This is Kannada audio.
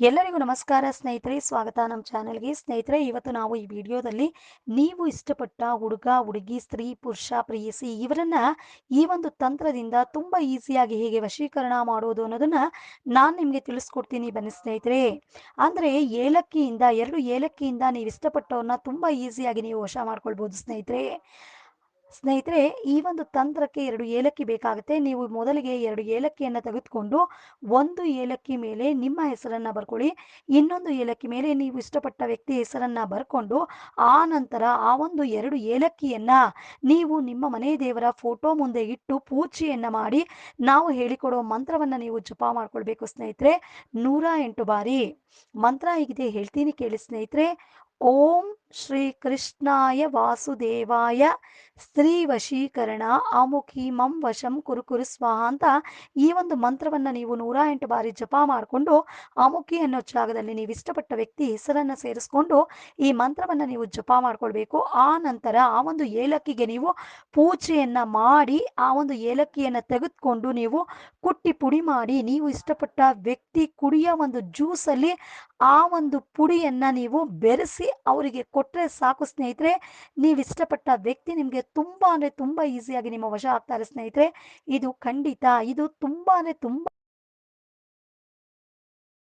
ಎಲ್ಲರಿಗೂ ನಮಸ್ಕಾರ ಸ್ನೇಹಿತರೆ, ಸ್ವಾಗತ ನಮ್ಮ ಚಾನೆಲ್ಗೆ. ಸ್ನೇಹಿತರೆ, ಇವತ್ತು ನಾವು ಈ ವಿಡಿಯೋದಲ್ಲಿ ನೀವು ಇಷ್ಟಪಟ್ಟ ಹುಡುಗ, ಹುಡುಗಿ, ಸ್ತ್ರೀ, ಪುರುಷ, ಪ್ರಿಯಸಿ ಇವರನ್ನ ಈ ಒಂದು ತಂತ್ರದಿಂದ ತುಂಬ ಈಸಿಯಾಗಿ ಹೇಗೆ ವಶೀಕರಣ ಮಾಡೋದು ಅನ್ನೋದನ್ನ ನಾನು ನಿಮಗೆ ತಿಳಿಸ್ಕೊಡ್ತೀನಿ ಬನ್ನಿ ಸ್ನೇಹಿತರೆ. ಅಂದ್ರೆ ಏಲಕ್ಕಿಯಿಂದ, ಎರಡು ಏಲಕ್ಕಿಯಿಂದ ನೀವು ಇಷ್ಟಪಟ್ಟವ್ರನ್ನ ತುಂಬಾ ಈಸಿಯಾಗಿ ನೀವು ವಶ ಮಾಡ್ಕೊಳ್ಬಹುದು ಸ್ನೇಹಿತರೆ. ಸ್ನೇಹಿತರೆ, ಈ ಒಂದು ತಂತ್ರಕ್ಕೆ ಎರಡು ಏಲಕ್ಕಿ ಬೇಕಾಗುತ್ತೆ. ನೀವು ಮೊದಲಿಗೆ ಎರಡು ಏಲಕ್ಕಿಯನ್ನು ತೆಗೆದುಕೊಂಡು ಒಂದು ಏಲಕ್ಕಿ ಮೇಲೆ ನಿಮ್ಮ ಹೆಸರನ್ನು ಬರ್ಕೊಳ್ಳಿ. ಇನ್ನೊಂದು ಏಲಕ್ಕಿ ಮೇಲೆ ನೀವು ಇಷ್ಟಪಟ್ಟ ವ್ಯಕ್ತಿ ಹೆಸರನ್ನು ಬರ್ಕೊಂಡು ಆ ನಂತರ ಆ ಒಂದು ಎರಡು ಏಲಕ್ಕಿಯನ್ನು ನೀವು ನಿಮ್ಮ ಮನೆ ದೇವರ ಫೋಟೋ ಮುಂದೆ ಇಟ್ಟು ಪೂಜೆಯನ್ನು ಮಾಡಿ ನಾವು ಹೇಳಿಕೊಡೋ ಮಂತ್ರವನ್ನು ನೀವು ಜಪ ಮಾಡ್ಕೊಳ್ಬೇಕು ಸ್ನೇಹಿತರೆ. ನೂರ ಎಂಟು ಬಾರಿ. ಮಂತ್ರ ಹೀಗಿದೆ, ಹೇಳ್ತೀನಿ ಕೇಳಿ ಸ್ನೇಹಿತರೆ. ಓಂ ಶ್ರೀ ಕೃಷ್ಣಾಯ ವಾಸುದೇವಾಯ. ಸ್ತ್ರೀ ವಶೀಕರಣ ಆಮುಖಿ ಮಂ ವಶಂ ಕುರು ಕುರು ಸ್ವಾಹ ಅಂತ ಈ ಒಂದು ಮಂತ್ರವನ್ನು ನೀವು ನೂರ ಎಂಟು ಬಾರಿ ಜಪ ಮಾಡಿಕೊಂಡು ಆಮುಖಿ ಅನ್ನೋ ಜಾಗದಲ್ಲಿ ನೀವು ಇಷ್ಟಪಟ್ಟ ವ್ಯಕ್ತಿ ಹೆಸರನ್ನು ಸೇರಿಸ್ಕೊಂಡು ಈ ಮಂತ್ರವನ್ನು ನೀವು ಜಪ ಮಾಡ್ಕೊಳ್ಬೇಕು. ಆ ನಂತರ ಆ ಒಂದು ಏಲಕ್ಕಿಗೆ ನೀವು ಪೂಜೆಯನ್ನು ಮಾಡಿ, ಆ ಒಂದು ಏಲಕ್ಕಿಯನ್ನು ತೆಗೆದುಕೊಂಡು ನೀವು ಕುಟ್ಟಿ ಪುಡಿ ಮಾಡಿ, ನೀವು ಇಷ್ಟಪಟ್ಟ ವ್ಯಕ್ತಿ ಕುಡಿಯ ಒಂದು ಜ್ಯೂಸಲ್ಲಿ ಆ ಒಂದು ಪುಡಿಯನ್ನ ನೀವು ಬೆರೆಸಿ ಅವರಿಗೆ ಕೊಟ್ಟರೆ ಸಾಕು ಸ್ನೇಹಿತರೆ. ನೀವು ಇಷ್ಟಪಟ್ಟ ವ್ಯಕ್ತಿ ನಿಮಗೆ ತುಂಬ ಅಂದರೆ ತುಂಬ ಈಸಿಯಾಗಿ ನಿಮ್ಮ ವಶ ಆಗ್ತಾರೆ ಸ್ನೇಹಿತರೆ. ಇದು ಖಂಡಿತ, ಇದು ತುಂಬ ಅಂದರೆ ತುಂಬ